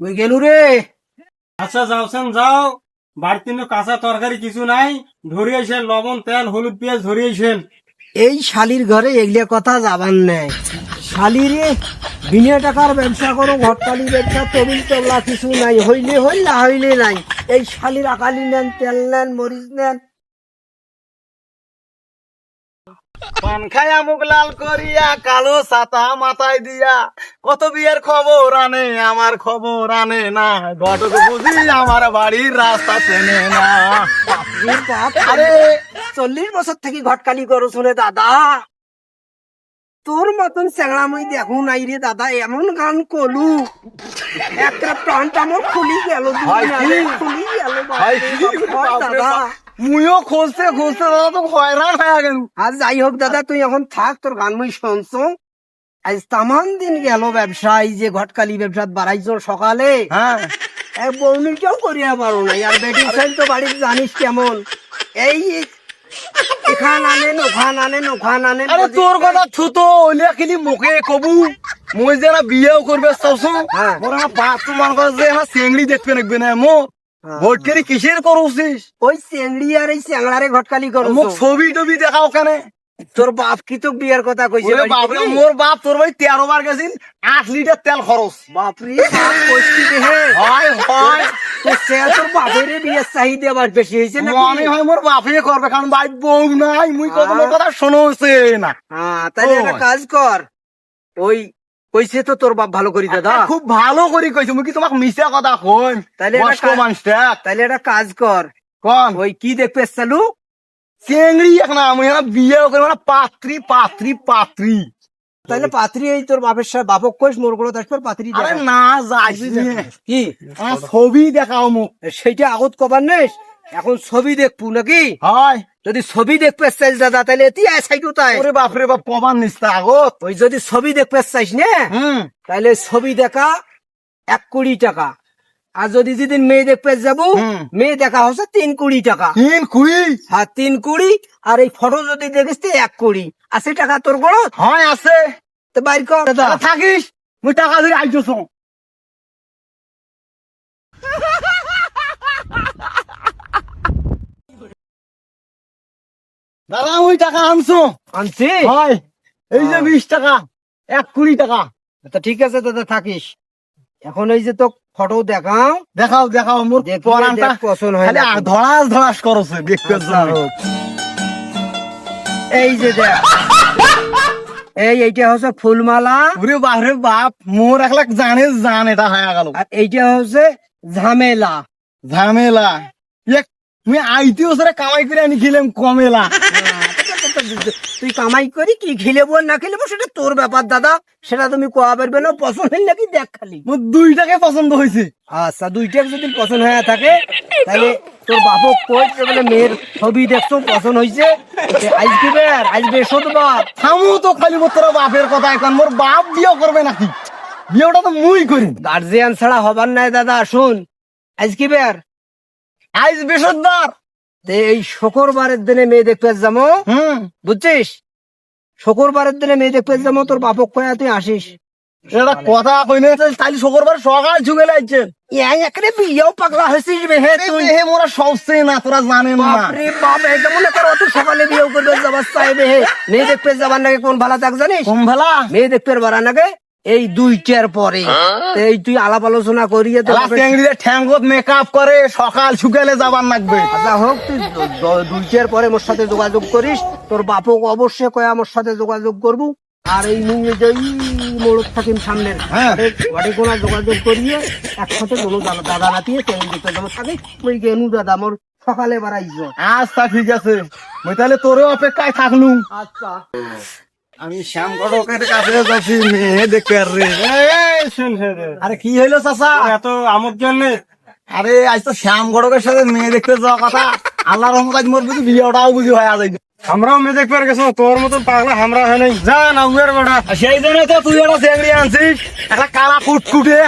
ওই গেলু রে। আচ্ছা যাওছেন যাও। বাড়িতে কাঁচা তরকারি কিছু নাই। ধরিয়েছেন লবণ তেল হলুদ পেঁয়াজ ধরিয়েছেন। এই শালির ঘরে এগুলো কথা যাবার নেই। শালিরে বিনা টাকার ব্যবসা করো ঘটকালি ব্যবসা তবিল তবলা কিছু নাই। হইলে হইল হইলে নাই। এই শালির আকালি নেন তেল নেন মরিচ নেন। পান খায়া মুখ লাল করিয়া কালো ছাতা মাথায় দিয়া। কত বিয়ের খবর আনে আমার খবর আনে না। ঘটক বুঝি আমার বাড়ির রাস্তা চেনে না। আরে চল্লিশ বছর থেকে ঘটকালি করো শুনে দাদা। তোর মতন চ্যাংড়া মই দেখো নাই রে দাদা এমন গান কলু। একটা প্রাণটা আমার খুলি গেল খুলি গেল দাদা। মুইও খুঁজতে খুঁজতে দাদা তো হয়রান হয়ে গেল। আর যাই হোক দাদা তুই এখন থাক তোর গান মুই শুনছো। আজ তামান দিন গেল ব্যবসা এই যে ঘটকালি ব্যবসা বাড়াইছো সকালে। হ্যাঁ। এক বৌনিটাও করিয়া পারো না আর বেটিং সাইল তো বাড়িতে জানিস কেমন। এই এখান আনেন ওখান আনেন ওখান আনেন আরে তোর কথা ছুতো ওলিয়া খালি মুখে কবু। মই যে না বিয়েও করবে হ্যাঁ। বাপ তোমার না চেংড়ি দেখবে নাকবে না মো। হ্যাঁ। ভোট কেরি কিসের করছিস? ওই চেংড়ি আর এই চ্যাংড়ারে ঘটকালি করো মোক ছবি টবি দেখাও কেনে? তোর বাপ কি তো বিয়ের কথা কইছে বাপরে মোর বাপ তোর ভাই তেরো বার গেছিল আট লিটার তেল খরচ বাপরে হয় হয়। তোর সে তোর বাপের বিয়ের চাহিদা আবার বেশি হয়েছে না মনে হয় মোর বাপে করবে কারণ ভাই বউ নাই মুই কত। কথা শোনোছে না। হ্যাঁ তাহলে একটা কাজ কর ওই কইছে তো তোর বাপ ভালো করি দাদা। খুব ভালো করে কইছে মুই কি তোমাক মিছা কথা কই তাইলে তাহলে একটা কাজ কর। কোন ওই কি দেখবে চালু? চেংড়ি এখন আমি না বিয়ে করে মানে পাত্রী পাত্রী পাত্রী। তাহলে পাত্রী এই তোর বাপের সাথে বাপক কইস মোরগুলো আসবে পাত্রী আরে না যাইস কি ছবি দেখাও মুখ সেইটা আগত কবার নেই এখন ছবি দেখব নাকি? হয়। যদি ছবি দেখবে চাইস দাদা তাহলে এটি সাইডু তাই। ওরে বাপরে বাপ কমান নিস্তা আগত। ওই যদি ছবি দেখবে চাইস না? তাহলে ছবি দেখা এক কোটি টাকা। আর যদি যেদিন মেয়ে দেখতে যাব। মেয়ে দেখা হচ্ছে তিন কোটি টাকা। তিন কুড়ি? হ্যাঁ তিন কুড়ি আর এই ফটো যদি দেখিস এক কোটি আশি টাকা তোর গড় হয় আছে। তো বাইর কর দাদা। থাকিস মুই টাকা ধরে আইতেছ দাদা ওই টাকা আনছো? আনছি? হয়। এই যে হ্যাঁ। বিশ টাকা এক কুড়ি টাকা। তা ঠিক আছে দাদা থাকিস। এখন এই যে তো ফটো দেখাও। দেখাও দেখাও মোর পরানটা পছন্দ হয় ধরাস ধরাস করছে দেখতে আচ্ছা এই যে দেখ। এই এইটা হচ্ছে ফুলমালা। ওরে বাপরে বাপ মোর এক লাখ জানে জান এটা হয়ে গেল। আর এইটা হচ্ছে ঝামেলা। ঝামেলা। তুমি আইতেও সেটা কামাই করে আনি খেলাম কমেলা। তুই কামাই করি কি খেলেবো না খেলেবো সেটা তোর ব্যাপার দাদা। সেটা তুমি কোয়া পারবে না পছন্দ হইল নাকি দেখ খালি। মোর দুইটাকে পছন্দ হয়েছে আচ্ছা দুইটাকে যদি পছন্দ হয়ে থাকে তাহলে তোর বাপক কই বলে মেয়ের ছবি দেখছ পছন্দ হয়েছে আজকে বের আজ বৃহস্পতিবার থামু তো খালি মোর তোর বাপের কথা এখন মোর বাপ বিয়ে করবে নাকি? বিয়েটা তো মুই করি। গার্জিয়ান ছাড়া হবার নাই দাদা শুন। আজকে বের আজ বৃহস্পতিবার এই শুক্রবারের দিনে মেয়ে দেখতে যাব। হুম। বুঝছিস? শুক্রবারের দিনে মেয়ে দেখতে যাব তোর বাপক কয়া তুই আসিস। এটা কথা কইনে তাহলে শুক্রবার সকাল ঝুঁকে লাগছে। এই এখানে বিয়েও পাগলা হয়েছিস হে তুই। হে মোরা না তোরা জানেন না। বাপরে বাপ এটা মনে কর অত সকালে বিয়ে করবে যাবার চাইবে হে। মেয়ে দেখতে যাবার নাকি কোন ভালো থাক জানিস? কম ভেলা? মেয়ে দেখতে নাকি? এই দুইটার পরে। এই তুই আলাপ আলোচনা করিয়ে তো ঠ্যাঙ্গত মেকআপ করে সকাল শুকালে যাবার লাগবে। আচ্ছা হোক তুই দুইটার পরে মোর সাথে যোগাযোগ করিস। তোর বাপক অবশ্যই কয়ে আমার সাথে যোগাযোগ করব। আর এই মুই যে এই মোড়ক থাকিম সামনের হ্যাঁ। কোনা যোগাযোগ করিয়ে একসাথে কোনো দাদা নাতিয়ে ট্রেন দিতে যাব থাকি ওই গেনু দাদা মোর সকালে বাড়াইছ। আচ্ছা ঠিক আছে। মুই তাহলে তোরও অপেক্ষায় থাকলুম। আচ্ছা। আমি শ্যাম ঘটকের কাছে যাচ্ছি মেয়ে দেখতে আর রে। আরে কি হইল চাচা? এত আমার জন্য? আরে আজ তো শ্যাম ঘটকের সাথে মেয়ে দেখতে যাওয়া কথা। আল্লাহ রহমত আজ মোর বুঝি বিয়েটাও বুঝি হয়ে যাই আমরাও মেয়ে দেখতে গেছো তোর মতন পাগলা আমরা হয় নাই। যা না উয়ের বেড়া সেই জন্য তো তুই একটা চেংড়ি আনছিস একটা কালা কুটকুটে।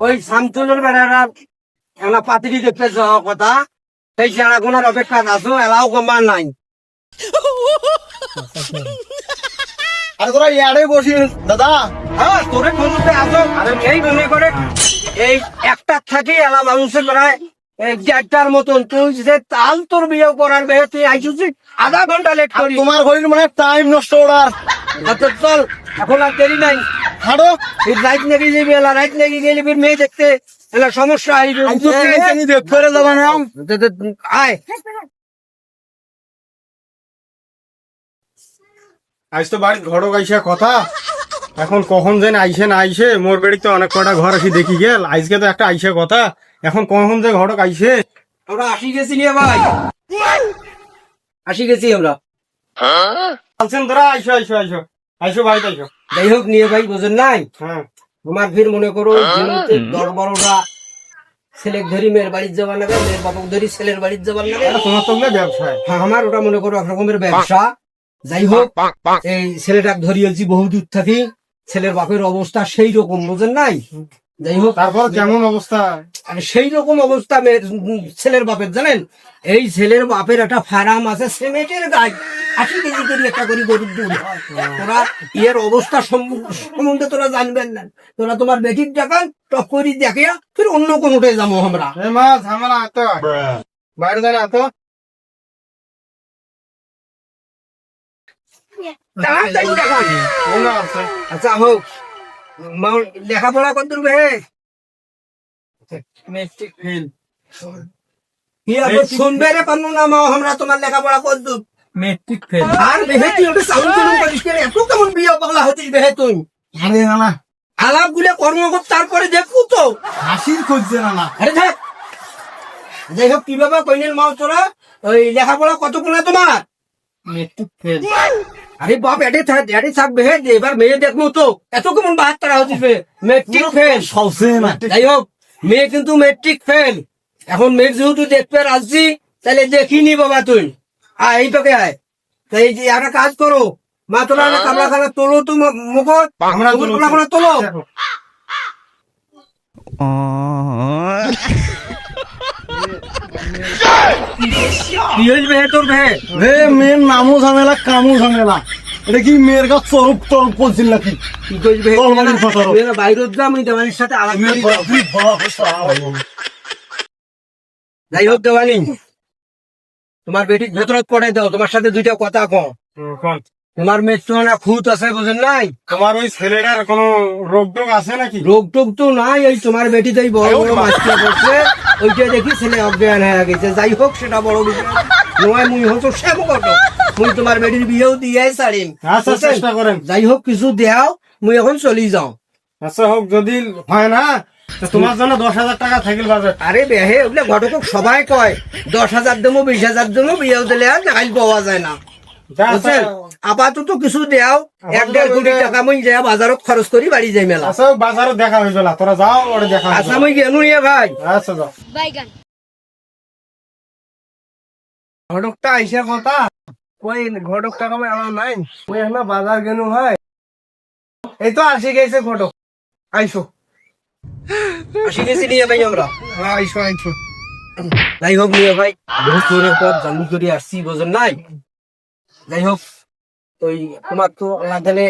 ওই শামতুলের বেড়ারা একটা পাতিরি দেখতে যাওয়া কথা। সেই সারা কোনার অপেক্ষা আছো এলাও কমবার নাই। আরে তোরা ইয়ারে বসিস। দাদা। হ্যাঁ তোরে আসো। এই মনে করে এই একটা থাকি এলা মানুষের প্রায় চারটার মতন। তুই যে তাল তোর বিয়ে করার বেহে তুই আধা ঘণ্টা লেট আর করি তোমার ঘড়ির মানে টাইম নষ্ট ওড়ার আচ্ছা চল এখন আর দেরি নাই। এই রাইট নাকি যাবি এলা রাইট নাকি গেলে মেয়ে দেখতে। এলা সমস্যা দে- আয়। আজ তো বাড়ির ঘরক আইসা কথা। এখন কখন যেন আইসে না আইসে মোর বাড়িতে অনেক কটা ঘর আসি দেখি গেল। আজকে তো একটা আইসে কথা। এখন কখন যে ঘরক আইসে? আমরা আসি গেছি নিয়ে ভাই। আসি গেছি আমরা। বলছেন তোরা আইসো আইসো আইসো। আইসো বাড়িতে আইসো। যাই হোক নিয়ে ভাই বোঝেন নাই? হ্যাঁ। তোমার ফির মনে করো দশ বারোটা ছেলে ধরি মেয়ের বাড়ির যাবার লাগে মেয়ের বাপক ধরি ছেলের বাড়ির যাবার লাগে আর তোমার তো ওগুলো ব্যবসায়। হ্যাঁ, আমার ওটা মনে করো এক রকমের ব্যবসা। যাই হোক এই ছেলেটাকে ধরিয়েছি বহু দূর থাকি ছেলের বাপের অবস্থা সেই রকম বোঝেন নাই? যাই হোক তারপর কেমন অবস্থা? আর সেই রকম অবস্থা ছেলের বাপের জানেন? এই ছেলের বাপের একটা ফার্ম আছে সিমেন্টের গাছ। আশি কেজি করে একটা করে গরুর দুধ তোরা এর অবস্থা সম্বন্ধে তোরা জানবেন না। তোরা তোমার বেটির দেখান টপ করে দেখিয়া ফির অন্য কোনোটে যাব আমরা। ঝামেলা বাইরে জানে আতো আচ্ছা হোক। মা- লেখাপড়া কত দূর বে? Matric fail. শুনবে রে পারব না মা আমরা তোমার লেখাপড়া কত দূর? Matric fail. আর বেহে তুই ওটা সাউন্ড তুলুন করিস এত কেমন বিয়ে পাগলা হতিস বেহে তুই? আরে না না আলাপ গুলে কর্ম কর তারপরে দেখব তো। হাসির খুঁজছে না না আরে থাক। যাই হোক কি বাবা কইনের মাও তোরা ওই লেখাপড়া কত কোনা তোমার? Matric fail. আরে বাপ এডে এডে থাক বেহে দে, এবার মেয়ে দেখব তো। এত কেমন বাহাত তারা বে মেট্রিক ফেল যাই হোক মেয়ে কিন্তু মেট্রিক ফেল এখন মেয়ে যেহেতু দেখতে আসছি তাহলে দেখিনি বাবা তুই। আয় এই তোকে আয়। তাই এই যে একটা কাজ করো মা তোলা কামড়া খানা তোলো তো মুখ আমরা তোলো। তোলো কি হইবে হে তোর ভে রে মেয়ের নামও ঝামেলা কামও ঝামেলা এটা কি মেয়ের কাছে চরপ চরপ করছিল নাকি? কি কইবে তোর বাড়ির কথা রো। বাইরে আমি দেওয়ানির সাথে আলাপ করি। যাই হোক দেওয়ানি তোমার বেটির ভেতরত পড়ে দাও তোমার সাথে দুইটা কথা কম কোন। তোমার মেয়ের তো না খুঁত আছে বুঝেন নাই? তোমার ওই ছেলেটার কোনো রোগ টোগ আছে নাকি? রোগ টোগ তো নাই এই তোমার বেটিতেই বড় বড় মাছটা করছে। ওইটা দেখি ছেলে অজ্ঞান হয়ে গেছে। যাই হোক সেটা বড় বিষয়। নয় মুই হতো শ্যাম কত মুই তোমার বেটির বিয়েও দিয়ে ছাড়িম। আচ্ছা চেষ্টা করেন। যাই হোক কিছু দেও মুই এখন চলি যাও। আচ্ছা হোক যদি হয় না তোমার জন্য দশ হাজার টাকা থাকিল বাজেট। আরে বেহে ওগুলো ঘটক সবাই কয় দশ হাজার দেবো বিশ হাজার দেবো বিয়েও দিলে আর পাওয়া যায় না। আপাতত কিছু দেও এক দেড় কোটি টাকা মুই যা বাজারত খরচ করি বাড়ি যাই মেলা। আচ্ছা বাজারে দেখা হইবে না তোরা যাও ওরে দেখা আচ্ছা মুই গেলু নিয়ে ভাই। আচ্ছা যাও। বাইগান। ঘটকটা আইসা কথা। কই ঘটক টাকা আমি আমার নাই। ওই এখন বাজার গেল হয়। এই তো আসি গেছে ঘটক। আইসো আসি গেছি নিয়ে ভাই আমরা। আইসো আইসো যাই হোক নিয়ে ভাই। বহুত দূরের পথ করে আসছি বোঝেন নাই। যাই হোক ওই তোমার তো আল্লাহ দিলে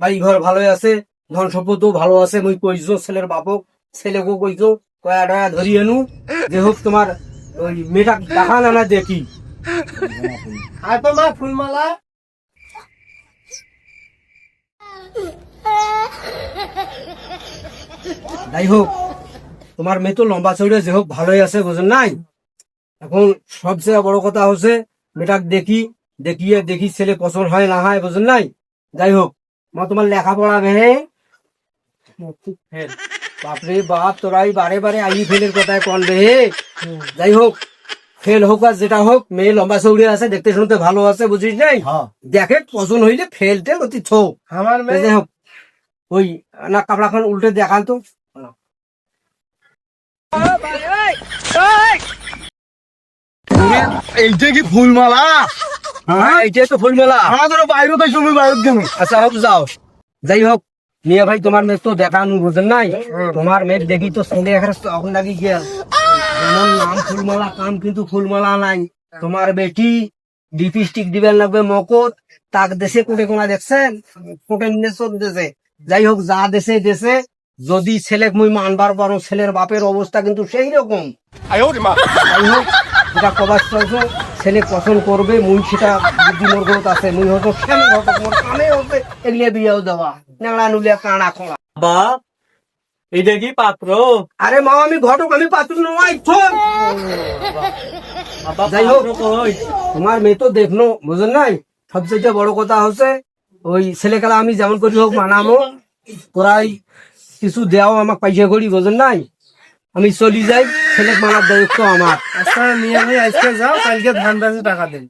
বাড়ি ঘর ভালোই আছে ধন সম্পদও ভালো আছে মুই কইছো ছেলের বাপক ছেলেকেও কইছো কয়া ডয়া ধরি আনু। যে হোক তোমার ওই মেয়েটা দেখা না দেখি। আর তো মা ফুলমালা। যাই হোক তোমার মেয়ে তো লম্বা চৌড়ে যে হোক ভালোই আছে বুঝেন নাই? এখন সবচেয়ে বড় কথা হচ্ছে মেয়েটাক দেখি। দেখিয়ে দেখি ছেলে পছন্দ হয় না হয় বুঝেন নাই? যাই হোক মা তোমার লেখাপড়া বেহে বাপরে বাপ তোরাই বারে বারে আই ফেলের কথায় কল রে। যাই হোক ফেল হোক আর যেটা হোক মেয়ে লম্বা চৌড়ে আছে দেখতে শুনতে ভালো আছে বুঝিস নাই? হ্যাঁ। দেখে পছন্দ হইলে ফেল টেল অতি থো আমার মেয়ে হোক ওই না কাপড়াখান উল্টে দেখান তো। এইটা কি ফুলমালা? হ্যাঁ এইটাই তো ফুল মেলা আমাদের বাইরে তো তুমি বাইরে কেন? আচ্ছা হোক যাও। যাই হোক মিয়া ভাই তোমার মেয়ে তো দেখানো বুঝেন নাই? তোমার মেয়ে দেখি তো সন্ধে এখানে তখন লাগি গিয়া যেমন নাম ফুলমালা কাম কিন্তু ফুলমালা নাই। তোমার বেটি লিপস্টিক দিবেন লাগবে মকত তাক দেশে কোটে কোনা দেখছেন? কোটে নিয়ে দেশে। যাই হোক যা দেশে দেশে। যদি ছেলে মুই মানবার পারো ছেলের বাপের অবস্থা কিন্তু সেই রকম যাই হোক যেটা কবার চলছে ছেলে পছন্দ করবে মুই সেটা বুদ্ধি মোর আছে মুই হয়তো শ্যাম ঘটক মোর কামে হচ্ছে এগুলো বিয়েও দেওয়া নেংড়া নুলিয়া কাঁড়া খোঁড়া। বাপ এটা কি পাত্র? আরে মা আমি ঘটক আমি পাত্র নয় শোন যাই হোক তোমার মেয়ে তো দেখল বুঝলেন নাই? সবচেয়ে বড় কথা হচ্ছে ওই ছেলেখেলা আমি যেমন করি হোক মানামো। তোরাই কিছু দেও আমাকে পয়সা করি বুঝলেন নাই? আমি চলি যাই ছেলে মানার দায়িত্ব আমার। আচ্ছা নিয়ে ভাই আজকে যাও কালকে ধান বেচে টাকা দেন।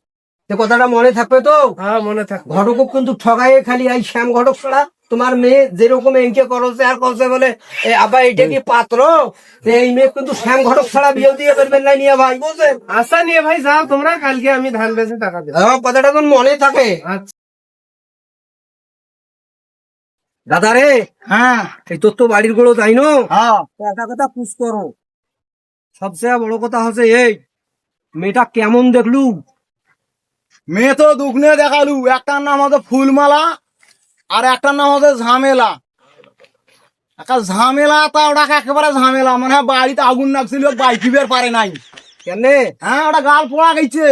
কথাটা মনে থাকবে তো? হ্যাঁ মনে থাক ঘটক কিন্তু ঠগাই খালি এই শ্যাম ঘটক ছাড়া। তোমার মেয়ে যেরকম এঁকে করছে আর করছে বলে আবার এটা কি পাত্র? এই মেয়ে কিন্তু শ্যাম ঘটক ছাড়া বিয়ে দিয়ে পারবেন না নিয়ে ভাই বুঝলেন আচ্ছা নিয়ে ভাই যাও তোমরা কালকে আমি ধান বেচে টাকা দেব। আমার কথাটা তো মনে থাকে। আচ্ছা। দাদা রে। হ্যাঁ। এই তোর তো বাড়িরগুলো তাই নো হ্যাঁ। একটা কথা পুষ করো। সবচেয়ে বড় কথা হচ্ছে এই মেয়েটা কেমন দেখলু? মেয়ে তো দুগ্নে দেখালু। একটার নাম হচ্ছে ফুলমালা আর একটার নাম হচ্ছে ঝামেলা। একটা ঝামেলা তা ওটাকে একেবারে ঝামেলা। মানে বাড়িতে আগুন লাগছিল বাইকি বের পারে নাই। কেনে হ্যাঁ ওটা গাল পোড়া গেছে।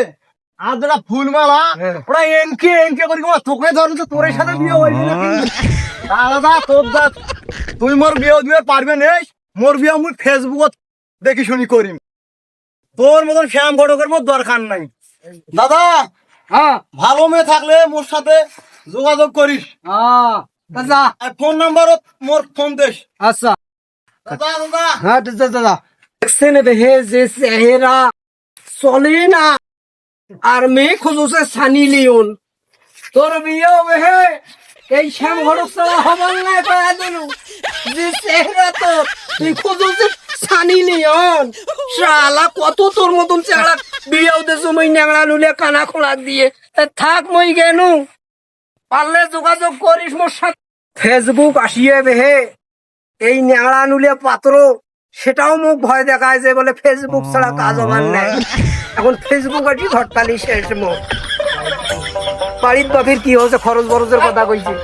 আর যেটা ফুলমালা হ্যাঁ। ওটা এনকে এনকে করি তোকে ধরুন তো তোর সাথে বিয়ে হয়েছিল দাদা তোর দা তুই মোর বিয়ে দিবে পারবে নেই মোর বিয়ে মুই ফেসবুকত দেখি শুনি করিম। তোর মতন শ্যাম ঘটকের মত দরকার নাই। দাদা হ্যাঁ। ভালো মেয়ে থাকলে মোর সাথে যোগাযোগ করিস। হ্যাঁ। দাদা আর ফোন নাম্বারও মোর ফোন দেশ আচ্ছা। দাদা দাদা। হ্যাঁ দাদা। দাদা দেখছেন হে যে চেহারা চলে না। আর মেয়ে খুঁজছে সানি লিওন। তোর বিয়ে হে এই শ্যাম ঘটক ছাড়া হবার না কয়া দিলু যে চেহারা তোর তুই খুঁজছে সানি লিওন। শালা কত তোর মতন চেহারা। বিয়ে দেছো মই ন্যাংড়া নুলে কানা খোলা দিয়ে। থাক মই গেনু। পারলে যোগাযোগ করিস মোর সাথে। ফেসবুক আসিয়ে বেহে এই ন্যাংড়া নুলে পাত্র সেটাও মুখ ভয় দেখায় যে বলে ফেসবুক ছাড়া কাজ আমার নেই। এখন ফেসবুক আছি ঘটকালি শেষ মুখ বাড়ির বাপের কি হচ্ছে খরচ বরচের কথা কইছি।